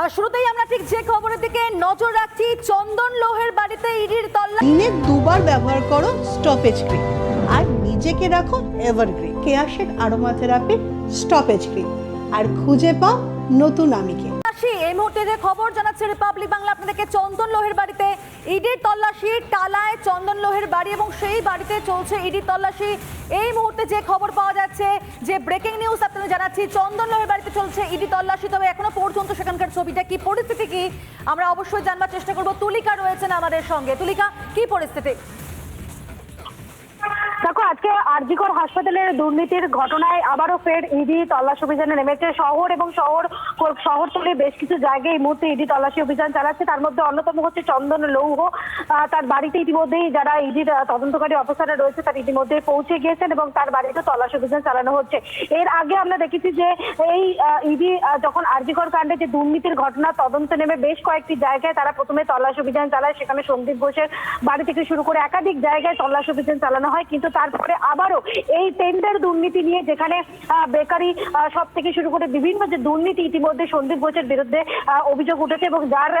আর শুরুতেই আমরা ঠিক যে খবরের দিকে নজর রাখছি, চন্দন লোহের বাড়িতে ইডির তল্লা দিনে দুবার ব্যবহার করো স্টপেজ ক্রিম আর নিজেকে রাখো এভারগ্রিন কেয়াশের আরোমা থেরাপির স্টপেজ ক্রিম আর খুঁজে পাও নতুন আমিকে। তল্লাশি এই মুহূর্তে যে খবর জানাচ্ছে রিপাবলিক বাংলা আপনাদেরকে চন্দন লোহের বাড়িতে ইডির তল্লাশি টালায় চন্দন লোহের বাড়ি এবং সেই বাড়িতে চলছে ইডির তল্লাশি। এই মুহূর্তে যে খবর পাওয়া যাচ্ছে, যে ব্রেকিং নিউজ আপনাদের জানাচ্ছি, চন্দন লোহের বাড়িতে চলছে ইডি তল্লাশি। তবে এখনও পর্যন্ত সেখানকার ছবিটা কি, পরিস্থিতি কি, আমরা অবশ্যই জানবার চেষ্টা করব। তুলিকা রয়েছেন আমাদের সঙ্গে। তুলিকা, কি পরিস্থিতি? আরজিকর হাসপাতালের দুর্নীতির ঘটনায় আবারও ফের ইডি তল্লাশি অভিযানে নেমেছে। শহর এবং শহর শহরতলির বেশ কিছু জায়গায় এই মুহূর্তে ইডি তল্লাশি অভিযান চালাচ্ছে। তার মধ্যে অন্যতম হচ্ছে চন্দন লৌহ। তার বাড়িতে ইতিমধ্যেই যারা ইডির তদন্তকারী অফিসাররা রয়েছে, তার ইতিমধ্যে পৌঁছে গিয়েছেন এবং তার বাড়িতে তল্লাশি অভিযান চালানো হচ্ছে। এর আগে আমরা দেখেছি যে এই ইডি যখন আরজিকর কাণ্ডে যে দুর্নীতির ঘটনা তদন্ত নেমে বেশ কয়েকটি জায়গায় তারা প্রথমে তল্লাশি অভিযান চালায়। সেখানে সন্দীপ ঘোষের বাড়ি থেকে শুরু করে একাধিক জায়গায় তল্লাশি অভিযান চালানো হয়। কিন্তু তারপরে আবারও এই টেন্ডার দুর্নীতি নিয়ে যেখানে বেকারি সব থেকে শুরু করে বিভিন্ন যে দুর্নীতি ইতিমধ্যে সন্দীপ ঘোষের বিরুদ্ধে অভিযোগ উঠেছে এবং যার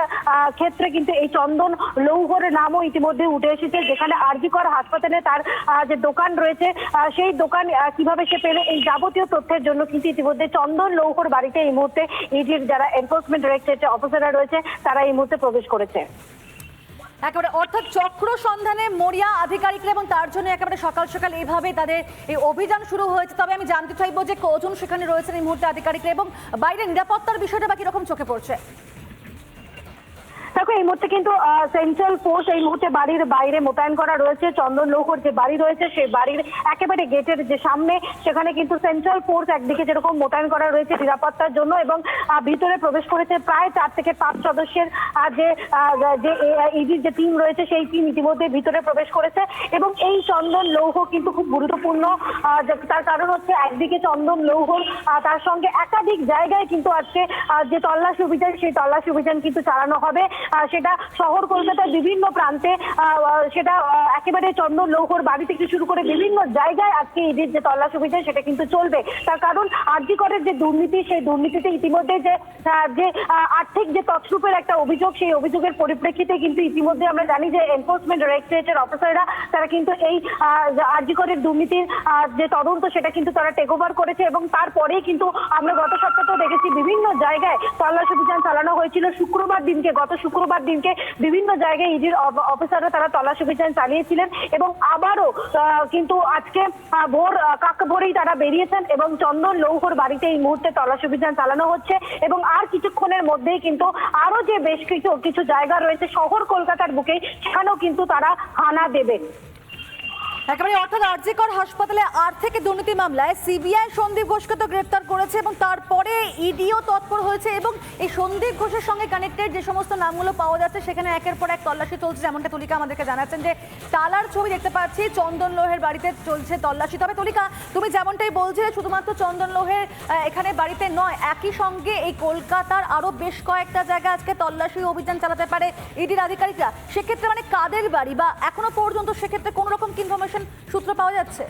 ক্ষেত্রে কিন্তু এই চন্দন লৌহর নামও ইতিমধ্যে উঠে এসেছে, যেখানে আরজিকর হাসপাতালে তার যে দোকান রয়েছে সেই দোকান কীভাবে সে পেলে এই যাবতীয় তথ্যের জন্য কিন্তু ইতিমধ্যে চন্দন লৌহর বাড়িতে এই মুহূর্তে ইডির যারা এনফোর্সমেন্ট ডিরেক্টরেট অফিসাররা রয়েছে, তারা এই মুহূর্তে প্রবেশ করেছে। একেবারে অর্থাৎ চক্র সন্ধানে মরিয়া আধিকারিকরা এবং তার জন্য একেবারে সকাল সকাল এইভাবে তাদের এই অভিযান শুরু হয়েছে। তবে আমি জানতে চাইব যে কজন সেখানে রয়েছেন এই মুহূর্তে আধিকারিকরা এবং বাইরে নিরাপত্তার বিষয়টা বা কীরকম চোখে পড়ছে? দেখো, এই মুহূর্তে কিন্তু সেন্ট্রাল ফোর্স এই মুহূর্তে বাড়ির বাইরে মোতায়েন করা রয়েছে। চন্দন লৌহর যে বাড়ি রয়েছে সেই বাড়ির একেবারে গেটের যে সামনে, সেখানে কিন্তু সেন্ট্রাল ফোর্স একদিকে যেরকম মোতায়েন করা রয়েছে নিরাপত্তার জন্য এবং ভিতরে প্রবেশ করেছে প্রায় চার থেকে পাঁচ সদস্যের যে যে ইডির যে টিম রয়েছে, সেই টিম ইতিমধ্যে ভিতরে প্রবেশ করেছে এবং এই চন্দন লৌহ কিন্তু খুব গুরুত্বপূর্ণ তার কারণ হচ্ছে একদিকে চন্দন লৌহ তার সঙ্গে একাধিক জায়গায় কিন্তু আজকে যে তল্লাশি অভিযান, সেই তল্লাশি অভিযান কিন্তু চালানো হবে। সেটা শহর কলকাতার বিভিন্ন প্রান্তে সেটা একেবারে চন্দন লৌহর বাড়ি থেকে শুরু করে বিভিন্ন জায়গায় আজকে ইডির যে তল্লাশি অভিযান সেটা কিন্তু চলবে। তার কারণ আর্যিকরের যে দুর্নীতি সেই দুর্নীতিতে ইতিমধ্যে যে যে আর্থিক যে তছরূপের একটা অভিযোগ সেই অভিযোগের পরিপ্রেক্ষিতে কিন্তু ইতিমধ্যে আমরা জানি যে এনফোর্সমেন্ট ডিরেক্টরেটের অফিসাররা তারা কিন্তু এই আর্যিকরের দুর্নীতির আহ, যে তদন্ত সেটা কিন্তু তারা টেক ওভার করেছে এবং তারপরেই কিন্তু আমরা গত সপ্তাহেও দেখেছি বিভিন্ন জায়গায় তল্লাশি অভিযান চালানো হয়েছিল। শুক্রবার দিনকে গত শুক্রবার দিনকে বিভিন্ন জায়গায় ইডির অফিসাররা তারা তল্লাশি অভিযান চালিয়েছিলেন এবং আবারও কিন্তু আজকে ভোর কাক ভোরেই তারা বেরিয়েছেন এবং চন্দন লৌহর বাড়িতে এই মুহূর্তে তল্লাশি অভিযান চালানো হচ্ছে এবং আর কিছুক্ষণের মধ্যেই কিন্তু আরও যে বেশ কিছু কিছু জায়গা রয়েছে, শহর কলকাতার বুকে, সেখানেও কিন্তু তারা হানা দেবেন একেবারে অর্থাৎ আরজিকর হাসপাতালে আর্থিক দুর্নীতি মামলায় সিবিআই সন্দীপ ঘোষকে তো গ্রেপ্তার করেছে এবং তারপরে ইডিও তৎপর হয়েছে এবং এই সন্দীপ ঘোষের সঙ্গে কানেক্টেড যে সমস্ত নামগুলো পাওয়া যাচ্ছে, সেখানে একের পর এক তল্লাশি চলছে, যেমনটা তুলিকা আমাদেরকে জানাচ্ছেন যে টালার ছবি দেখতে পাচ্ছি, চন্দন লোহের বাড়িতে চলছে তল্লাশি। তবে তুলিকা, তুমি যেমনটাই বলছিলে, শুধুমাত্র চন্দন লোহের এখানে বাড়িতে নয়, একই সঙ্গে এই কলকাতার আরও বেশ কয়েকটা জায়গা আজকে তল্লাশি অভিযান চালাতে পারে ইডির আধিকারিকরা। সেক্ষেত্রে মানে কাদের বাড়ি বা এখনও পর্যন্ত সেক্ষেত্রে কোন রকম কি ইনফরমেশন সূত্র পাওয়া যাচ্ছে।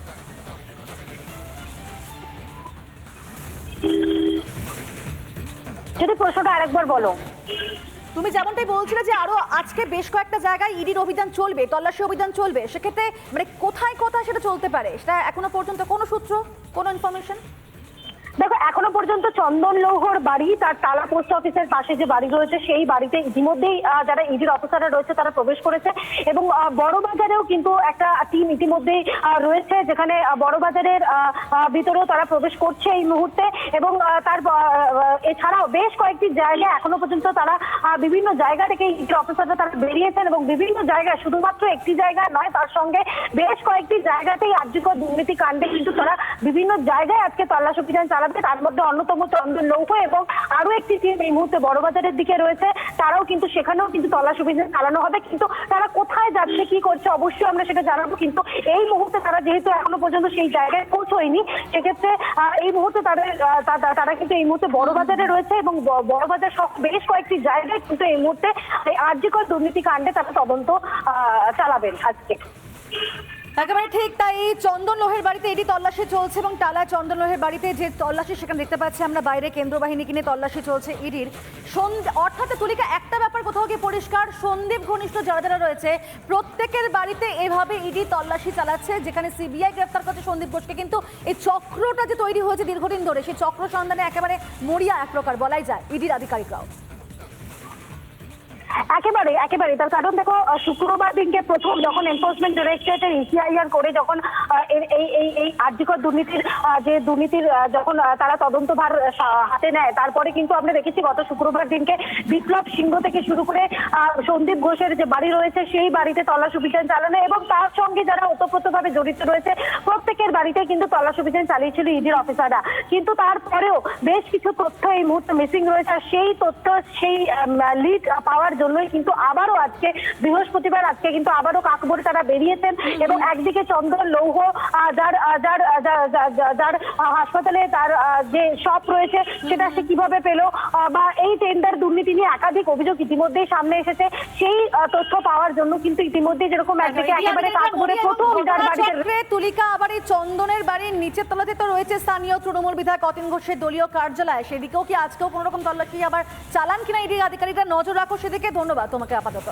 যদি প্রশ্নটা আরেকবার বলো। তুমি যেমনটাই বলছিলে যে আরও আজকে বেশ কয়েকটা জায়গায় ইডির অভিযান চলবে তল্লাশি অভিযান চলবে সেক্ষেত্রে মানে কোথায় কোথায় সেটা চলতে পারে? সেটা এখনও পর্যন্ত কোনো সূত্র কোনো ইনফরমেশন দেখো এখনও পর্যন্ত চন্দন লৌহর বাড়ি তার তালা পোস্ট অফিসের পাশে যে বাড়ি রয়েছে সেই বাড়িতে ইতিমধ্যেই যারা ইডির অফিসাররা রয়েছে তারা প্রবেশ করেছে। এবং আহ, বড়বাজারেও কিন্তু একটা টিম ইতিমধ্যেই রয়েছে যেখানে আহ, আহ, ভিতরেও তারা প্রবেশ করছে এই মুহূর্তে। এবং তার এছাড়াও বেশ কয়েকটি জায়গায় এখনও পর্যন্ত তারা বিভিন্ন জায়গা থেকে ইডির অফিসাররা তারা বেরিয়েছেন এবং বিভিন্ন জায়গায় শুধুমাত্র একটি জায়গায় নয় তার সঙ্গে বেশ কয়েকটি জায়গাতেই আর্যিকর দুর্নীতি কাণ্ডে কিন্তু তারা বিভিন্ন জায়গায় আজকে তল্লাশি অভিযান চালাবে তার মধ্যে অন্যতম চন্দন লৌহ এবং আরও একটি টিম এই মুহূর্তে বড়বাজারের দিকে রয়েছে। তারাও কিন্তু সেখানেও কিন্তু তল্লাশি অভিযান চালানো হবে। কিন্তু তারা কোথায় যাচ্ছে, কি করছে, অবশ্যই আমরা সেটা জানাব। কিন্তু এই মুহূর্তে তারা যেহেতু এখনও পর্যন্ত সেই জায়গায় পৌঁছয়নি, সেক্ষেত্রে এই মুহূর্তে তাদের তারা কিন্তু এই মুহূর্তে বড়বাজারে রয়েছে এবং বড়বাজার সহ বেশ কয়েকটি জায়গায় কিন্তু এই মুহূর্তে আর্যিকর দুর্নীতি কাণ্ডে তারা তদন্ত চালাবেন আজকে। একেবারে ঠিক তাই চন্দন লোহের বাড়িতে এটি তল্লাশি চলছে এবং টালা চন্দন লোহের বাড়িতে যে তল্লাশি সেখানে দেখতে পাচ্ছি আমরা বাইরে কেন্দ্র কিনে তল্লাশি চলছে ইডির। অর্থাৎ তুলিকা একটা ব্যাপার কোথাও গিয়ে পরিষ্কার, সন্দীপ ঘনিষ্ঠ যারা যারা রয়েছে, প্রত্যেকের বাড়িতে এভাবে ইডি তল্লাশি চালাচ্ছে, যেখানে সিবিআই গ্রেফতার করছে সন্দীপ ঘোষকে। কিন্তু এই চক্রটা যে তৈরি হয়েছে দীর্ঘদিন ধরে, সেই চক্র সন্ধানে একেবারে মরিয়া এক প্রকার বলাই যায়, ইডির আধিকারিকরাও। একেবারে একেবারে। তার কারণ দেখো শুক্রবার দিনকে প্রথম যখন এনফোর্সমেন্ট ডিরেক্টরেটের ইসিআইআর করে যখন এই এই এই আর্যিকর দুর্নীতির যে দুর্নীতির যখন তারা তদন্তভার হাতে নেয়, তারপরে কিন্তু আমরা দেখেছি গত শুক্রবার দিনকে বিপ্লব সিংহ থেকে শুরু করে সন্দীপ ঘোষের যে বাড়ি রয়েছে, সেই বাড়িতে তল্লাশ অভিযান চালানো এবং তার সঙ্গে যারা ওতপ্রোতভাবে জড়িত রয়েছে, প্রত্যেকের বাড়িতে কিন্তু তল্লাশ অভিযান চালিয়েছিল ইডির অফিসাররা। কিন্তু তারপরেও বেশ কিছু তথ্য এই মুহূর্তে মিসিং রয়েছে, আর সেই তথ্য, সেই লিড পাওয়ার জন্যই কিন্তু আবারও আজকে বৃহস্পতিবার আজকে কিন্তু আবারও কাকবরে তারা বেরিয়েছেন এবং একদিকে চন্দন লৌহ যার যার যার হাসপাতালে তার যে শপ রয়েছে সেটা সে কীভাবে পেল বা এই টেন্ডার দুর্নীতি নিয়ে একাধিক অভিযোগ ইতিমধ্যেই সামনে এসেছে সেই তথ্য পাওয়ার জন্য কিন্তু ইতিমধ্যেই যেরকম একদিকে একেবারে কাকবরে প্রথম যার বাড়িতে তুলিকা আবার এই চন্দনের বাড়ির নিচের তলাতে তো রয়েছে স্থানীয় তৃণমূল বিধায়ক অতীন ঘোষের দলীয় কার্যালয়। সেদিকেও কি আজকেও কোনো রকম তল্লাশি আবার চালান কিনা ইডি আধিকারিকরা? নজর রাখো সেদিকে ধন্যবাদ তোমাকে আপাতত।